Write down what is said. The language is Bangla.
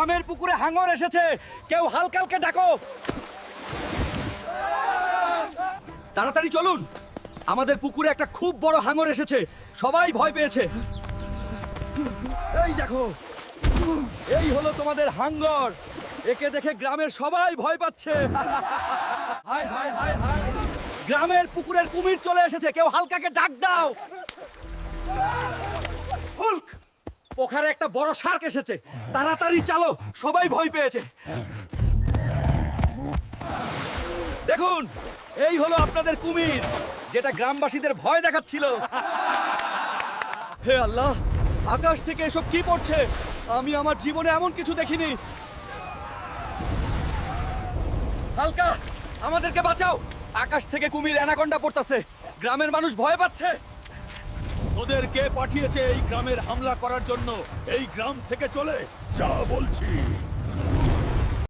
গ্রামের পুকুরে হাঙর এসেছে। কেউ হালকালকে ডাকো। তাড়াতাড়ি চলুন। আমাদের পুকুরে একটা খুব বড় হাঙর এসেছে। সবাই ভয় পেয়েছে। এই দেখো। এই হলো তোমাদের হাঙ্গর একে দেখে গ্রামের সবাই ভয় পাচ্ছে। হায় হায়। গ্রামের পুকুরের কুমির চলে এসেছে। কেউ হালকাকে ডাক দাও। পোখারে একটা বড় শার্ক এসেছে। তাড়াতাড়ি চালো, সবাই ভয় পেয়েছে। দেখুন, এই হলো আপনাদের কুমির, যেটা গ্রামবাসীদের ভয় দেখাচ্ছিল। হে আল্লাহ, আকাশ থেকে এসব কি পড়ছে? আমি আমার জীবনে এমন কিছু দেখিনি। হালকা, আমাদেরকে বাঁচাও। আকাশ থেকে কুমির অ্যানাকন্ডা পড়তাছে। গ্রামের মানুষ ভয় পাচ্ছে। তোদের কে পাঠিয়েছে এই গ্রামের হামলা করার জন্য। এই গ্রাম থেকে চলে। যা বলছি।